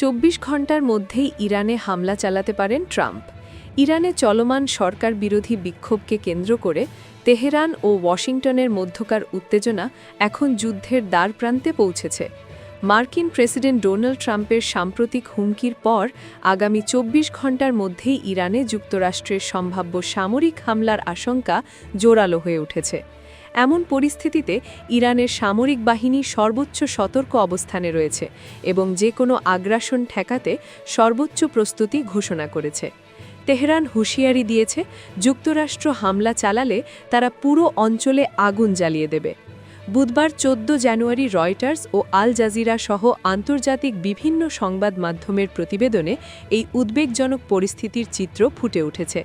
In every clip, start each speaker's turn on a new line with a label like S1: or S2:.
S1: চব্বিশ ঘণ্টার মধ্যেই ইরানে হামলা চালাতে পারেন ট্রাম্প। ইরানে চলমান সরকার বিরোধী বিক্ষোভকে কেন্দ্র করে তেহরান ও ওয়াশিংটনের মধ্যকার উত্তেজনা এখন যুদ্ধের দ্বারপ্রান্তে পৌঁছেছে। মার্কিন প্রেসিডেন্ট ডোনাল্ড ট্রাম্পের সাম্প্রতিক হুমকির পর আগামী চব্বিশ ঘণ্টার মধ্যেই ইরানে যুক্তরাষ্ট্রের সম্ভাব্য সামরিক হামলার আশঙ্কা জোরালো হয়ে উঠেছে। এমন পরিস্থিতিতে ইরানের সামরিক বাহিনী সর্বোচ্চ সতর্ক অবস্থানে রয়েছে এবং যে কোনো আগ্রাসন ঠেকাতে সর্বোচ্চ প্রস্তুতি ঘোষণা করেছে। তেহরান হুঁশিয়ারি দিয়েছে, যুক্তরাষ্ট্র হামলা চালালে তারা পুরো অঞ্চলে আগুন জ্বালিয়ে দেবে। বুধবার চোদ্দ জানুয়ারি রয়টার্স ও আল জাজিরা সহ আন্তর্জাতিক বিভিন্ন সংবাদ মাধ্যমের প্রতিবেদনে এই উদ্বেগজনক পরিস্থিতির চিত্র ফুটে উঠেছে।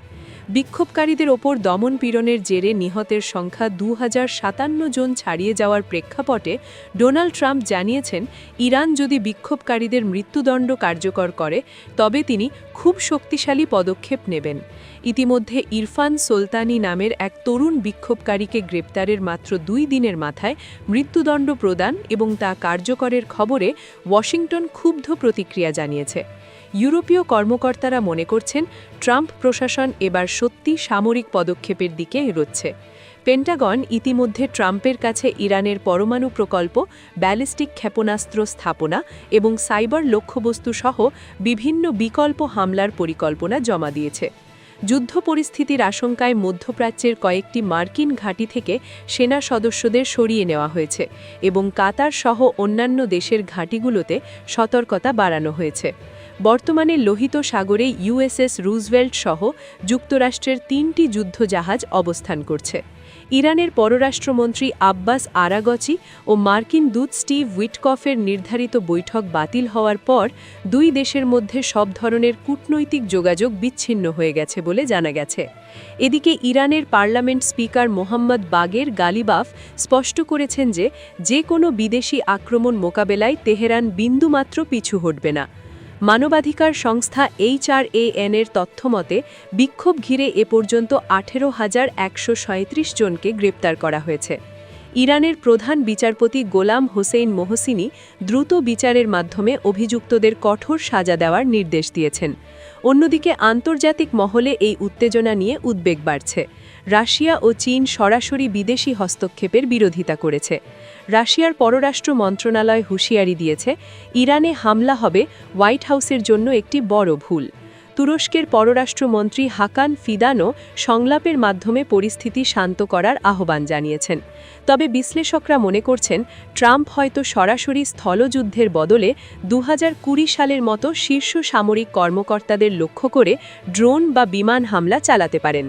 S1: বিক্ষোভকারীদের ওপর দমন পীড়নের জেরে নিহতের সংখ্যা দু হাজার সাতান্ন জন ছাড়িয়ে যাওয়ার প্রেক্ষাপটে ডোনাল্ড ট্রাম্প জানিয়েছেন, ইরান যদি বিক্ষোভকারীদের মৃত্যুদণ্ড কার্যকর করে, তবে তিনি খুব শক্তিশালী পদক্ষেপ নেবেন। ইতিমধ্যে ইরফান সুলতানি নামের এক তরুণ বিক্ষোভকারীকে গ্রেপ্তারের মাত্র দুই দিনের মাথায় মৃত্যুদণ্ড প্রদান এবং তা কার্যকরের খবরে ওয়াশিংটন ক্ষুব্ধ প্রতিক্রিয়া জানিয়েছে। ইউরোপীয় কর্মকর্তারা মনে করছেন, ট্রাম্প প্রশাসন এবার সত্যি সামরিক পদক্ষেপের দিকে এগোচ্ছে। পেন্টাগন ইতিমধ্যে ট্রাম্পের কাছে ইরানের পরমাণু প্রকল্প, ব্যালিস্টিক ক্ষেপণাস্ত্র স্থাপনা এবং সাইবার লক্ষ্যবস্তু সহ বিভিন্ন বিকল্প হামলার পরিকল্পনা জমা দিয়েছে। যুদ্ধ পরিস্থিতির আশঙ্কায় মধ্যপ্রাচ্যের কয়েকটি মার্কিন ঘাঁটি থেকে সেনা সদস্যদের সরিয়ে নেওয়া হয়েছে এবং কাতার সহ অন্যান্য দেশের ঘাঁটিগুলোতে সতর্কতা বাড়ানো হয়েছে। বর্তমানে লোহিত সাগরে ইউএসএস রুজভেল্ট সহ যুক্তরাষ্ট্রের তিনটি যুদ্ধজাহাজ অবস্থান করছে। ইরানের পররাষ্ট্রমন্ত্রী আব্বাস আরাগচি ও মার্কিন দূত স্টিভ উইটকফের নির্ধারিত বৈঠক বাতিল হওয়ার পর দুই দেশের মধ্যে সব ধরনের কূটনৈতিক যোগাযোগ বিচ্ছিন্ন হয়ে গেছে বলে জানা গেছে। এদিকে ইরানের পার্লামেন্ট স্পিকার মোহাম্মদ বাগের গালিবাফ স্পষ্ট করেছেন যে যে কোনো বিদেশি আক্রমণ মোকাবেলায় তেহরান বিন্দুমাত্র পিছু হটবে না। মানবাধিকার সংস্থা এইচআরএএন এর তথ্যমতে বিক্ষোভ ঘিরে এ পর্যন্ত আঠেরো হাজার একশো জনকে গ্রেপ্তার করা হয়েছে। ইরানের প্রধান বিচারপতি গোলাম হোসেইন মোহসিনি দ্রুত বিচারের মাধ্যমে অভিযুক্তদের কঠোর সাজা দেওয়ার নির্দেশ দিয়েছেন। অন্যদিকে আন্তর্জাতিক মহলে এই উত্তেজনা নিয়ে উদ্বেগ বাড়ছে। রাশিয়া ও চীন সরাসরি বিদেশি হস্তক্ষেপের বিরোধিতা করেছে। রাশিয়ার পররাষ্ট্র মন্ত্রণালয় হুঁশিয়ারি দিয়েছে, ইরানে হামলা হবে হোয়াইট হাউসের জন্য একটি বড় ভুল। তুরস্কের পররাষ্ট্রমন্ত্রী হাকান ফিদানো সংলাপের মাধ্যমে পরিস্থিতি শান্ত করার আহ্বান জানিয়েছেন। তবে বিশ্লেষকরা মনে করছেন, ট্রাম্প হয়তো সরাসরি স্থলযুদ্ধের বদলে দু হাজার কুড়ি সালের মতো শীর্ষ সামরিক কর্মকর্তাদের লক্ষ্য করে ড্রোন বা বিমান হামলা চালাতে পারেন।